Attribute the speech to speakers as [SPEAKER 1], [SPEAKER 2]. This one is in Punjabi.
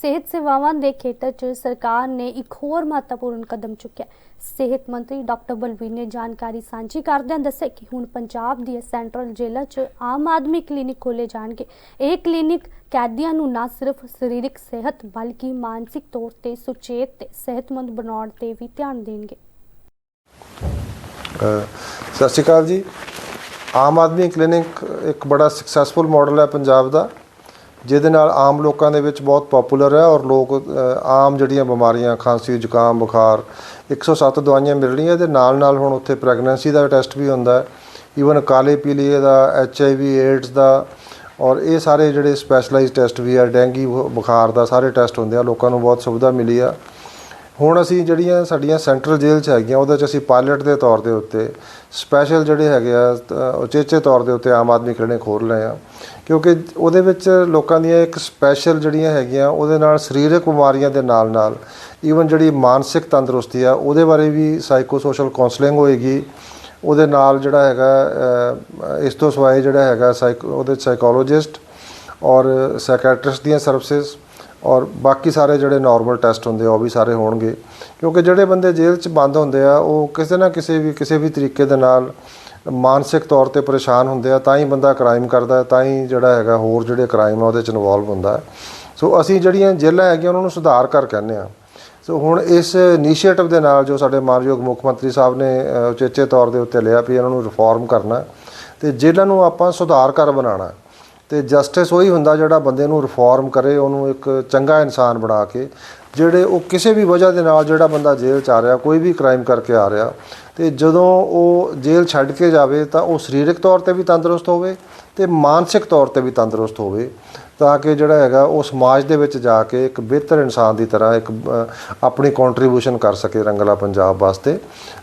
[SPEAKER 1] ਸਿਹਤ ਸੇਵਾਵਾਂ ਦੇ ਖੇਤਰ 'ਚ ਸਰਕਾਰ ਨੇ ਇੱਕ ਹੋਰ ਮਹੱਤਵਪੂਰਨ ਕਦਮ ਚੁੱਕਿਆ। ਸਿਹਤ ਮੰਤਰੀ ਡਾਕਟਰ ਬਲਵੀਰ ਨੇ ਜਾਣਕਾਰੀ ਸਾਂਝੀ ਕਰਦਿਆਂ ਦੱਸਿਆ ਕਿ ਹੁਣ ਪੰਜਾਬ ਦੀਆਂ ਸੈਂਟਰਲ ਜੇਲ੍ਹਾਂ 'ਚ ਆਮ ਆਦਮੀ ਕਲੀਨਿਕ ਖੋਲੇ ਜਾਣਗੇ। ਇਹ ਕਲੀਨਿਕ ਕੈਦੀਆਂ ਨੂੰ ਨਾ ਸਿਰਫ ਸਰੀਰਕ ਸਿਹਤ ਬਲਕਿ ਮਾਨਸਿਕ ਤੌਰ ਤੇ ਸੁਚੇਤ ਤੇ ਸਿਹਤਮੰਦ ਬਣਾਉਣ ਤੇ ਵੀ ਧਿਆਨ ਦੇਣਗੇ।
[SPEAKER 2] ਸਤਿ ਸ਼੍ਰੀ ਅਕਾਲ ਜੀ। ਆਮ ਆਦਮੀ ਕਲੀਨਿਕ ਇੱਕ ਬੜਾ ਸਕਸੈਸਫੁਲ ਮਾਡਲ ਹੈ ਪੰਜਾਬ ਦਾ। ਜਿਹਦੇ ਨਾਲ ਆਮ ਲੋਕਾਂ ਦੇ ਵਿੱਚ ਬਹੁਤ ਪਪੂਲਰ ਹੈ ਔਰ ਲੋਕ ਆਮ ਜਿਹੜੀਆਂ ਬਿਮਾਰੀਆਂ, ਖਾਂਸੀ, ਜ਼ੁਕਾਮ, ਬੁਖਾਰ 107 ਦਵਾਈਆਂ ਮਿਲ ਰਹੀਆਂ ਇਹਦੇ ਨਾਲ ਨਾਲ ਹੁਣ ਉੱਥੇ ਪ੍ਰੈਗਨੈਂਸੀ ਦਾ ਟੈਸਟ ਵੀ ਹੁੰਦਾ ਹੈ। ਈਵਨ ਕਾਲੇ ਪੀਲੀਏ ਦਾ ਐਚ ਆਈ ਵੀ ਏਡਸ ਦਾ ਔਰ ਇਹ ਸਾਰੇ ਜਿਹੜੇ ਸਪੈਸ਼ਲਾਈਜ਼ਡ ਟੈਸਟ ਵੀ ਆ, ਡੈਂਗੀ, ਬੁ- ਬੁਖਾਰ ਦਾ, ਸਾਰੇ ਟੈਸਟ ਹੁੰਦੇ ਆ। ਲੋਕਾਂ ਨੂੰ ਬਹੁਤ ਸੁਵਿਧਾ ਮਿਲੀ ਆ। ਹੁਣ ਅਸੀਂ ਜਿਹੜੀਆਂ ਸਾਡੀਆਂ ਸੈਂਟਰਲ ਜੇਲ੍ਹ 'ਚ ਹੈਗੀਆਂ, ਉਹਦੇ 'ਚ ਅਸੀਂ ਪਾਇਲਟ ਦੇ ਤੌਰ ਦੇ ਉੱਤੇ ਸਪੈਸ਼ਲ ਜਿਹੜੇ ਹੈਗੇ ਆ ਉਚੇਚੇ ਤੌਰ ਦੇ ਉੱਤੇ ਆਮ ਆਦਮੀ ਕਲੀਨਿਕ ਖੋਲ੍ਹ ਰਹੇ ਆ। ਕਿਉਂਕਿ ਉਹਦੇ ਵਿੱਚ ਲੋਕਾਂ ਦੀਆਂ ਇੱਕ ਸਪੈਸ਼ਲ ਜਿਹੜੀਆਂ ਹੈਗੀਆਂ, ਉਹਦੇ ਨਾਲ ਸਰੀਰਕ ਬਿਮਾਰੀਆਂ ਦੇ ਨਾਲ ਨਾਲ ਈਵਨ ਜਿਹੜੀ ਮਾਨਸਿਕ ਤੰਦਰੁਸਤੀ ਆ, ਉਹਦੇ ਬਾਰੇ ਵੀ ਸਾਈਕੋ ਸੋਸ਼ਲ ਕਾਉਂਸਲਿੰਗ ਹੋਏਗੀ। ਉਹਦੇ ਨਾਲ ਜਿਹੜਾ ਹੈਗਾ ਇਸ ਤੋਂ ਸਿਵਾਏ ਜਿਹੜਾ ਹੈਗਾ ਸਾਈਕੋ ਉਹਦੇ ਸਾਈਕੋਲੋਜਿਸਟ ਔਰ ਸਾਈਕੈਟ੍ਰਿਸਟ ਦੀਆਂ ਸਰਵਿਸਿਜ਼ ਔਰ ਬਾਕੀ ਸਾਰੇ ਜਿਹੜੇ ਨਾਰਮਲ ਟੈਸਟ ਹੁੰਦੇ ਆ ਉਹ ਵੀ ਸਾਰੇ ਹੋਣਗੇ। ਕਿਉਂਕਿ ਜਿਹੜੇ ਬੰਦੇ ਜੇਲ੍ਹ 'ਚ ਬੰਦ ਹੁੰਦੇ ਆ ਉਹ ਕਿਸੇ ਨਾ ਕਿਸੇ ਵੀ ਕਿਸੇ ਵੀ ਤਰੀਕੇ ਦੇ ਨਾਲ ਮਾਨਸਿਕ ਤੌਰ ਤੇ ਪਰੇਸ਼ਾਨ ਹੁੰਦੇ ਆ ਤਾਂ ਹੀ ਬੰਦਾ ਕ੍ਰਾਈਮ ਕਰਦਾ ਹੈ, ਤਾਂ ਹੀ ਜਿਹੜਾ ਹੈਗਾ ਹੋਰ ਜਿਹੜੇ ਕ੍ਰਾਈਮ ਆ ਉਹਦੇ 'ਚ ਇਨਵੋਲਵ ਹੁੰਦਾ ਹੈ। ਸੋ ਅਸੀਂ ਜਿਹੜੀਆਂ ਜੇਲ੍ਹਾਂ ਹੈਗੀਆਂ ਉਹਨਾਂ ਨੂੰ ਸੁਧਾਰ ਕਰ ਕਹਿੰਦੇ ਆ ਸੋ ਹੁਣ ਇਸ ਇਨੀਸ਼ੀਏਟਿਵ ਦੇ ਨਾਲ ਜੋ ਸਾਡੇ ਮਾਨਯੋਗ ਮੁੱਖ ਮੰਤਰੀ ਸਾਹਿਬ ਨੇ ਉਚੇਚੇ ਤੌਰ ਦੇ ਉੱਤੇ ਲਿਆ ਵੀ ਇਹਨਾਂ ਨੂੰ ਰਿਫਾਰਮ ਕਰਨਾ ਹੈ ਤੇ ਜੇਲ੍ਹਾਂ ਨੂੰ ਆਪਾਂ ਸੁਧਾਰ ਕਰ ਬਣਾਉਣਾ ਤੇ ਜਸਟਿਸ ਉਹੀ ਹੁੰਦਾ ਜਿਹੜਾ ਬੰਦੇ ਨੂੰ ਰਿਫਾਰਮ ਕਰੇ, ਉਹਨੂੰ ਇੱਕ ਚੰਗਾ ਇਨਸਾਨ ਬਣਾ ਕੇ, ਜਿਹੜੇ ਉਹ ਕਿਸੇ ਵੀ ਵਜ੍ਹਾ ਦੇ ਨਾਲ ਜਿਹੜਾ ਬੰਦਾ ਜੇਲ੍ਹ 'ਚ ਆ ਰਿਹਾ, ਕੋਈ ਵੀ ਕ੍ਰਾਈਮ ਕਰਕੇ ਆ ਰਿਹਾ, ਤੇ ਜਦੋਂ ਉਹ ਜੇਲ੍ਹ ਛੱਡ ਕੇ ਜਾਵੇ ਤਾਂ ਉਹ ਸਰੀਰਕ ਤੌਰ ਤੇ ਵੀ ਤੰਦਰੁਸਤ ਹੋਵੇ ਤੇ ਮਾਨਸਿਕ ਤੌਰ ਤੇ ਵੀ ਤੰਦਰੁਸਤ ਹੋਵੇ, ਤਾਂ ਕਿ ਜਿਹੜਾ ਹੈਗਾ ਉਹ ਸਮਾਜ ਦੇ ਵਿੱਚ ਜਾ ਕੇ ਇੱਕ ਬਿਹਤਰ ਇਨਸਾਨ ਦੀ ਤਰ੍ਹਾਂ ਇੱਕ ਆਪਣੀ ਕੰਟਰੀਬਿਊਸ਼ਨ ਕਰ ਸਕੇ ਰੰਗਲਾ ਪੰਜਾਬ ਵਾਸਤੇ।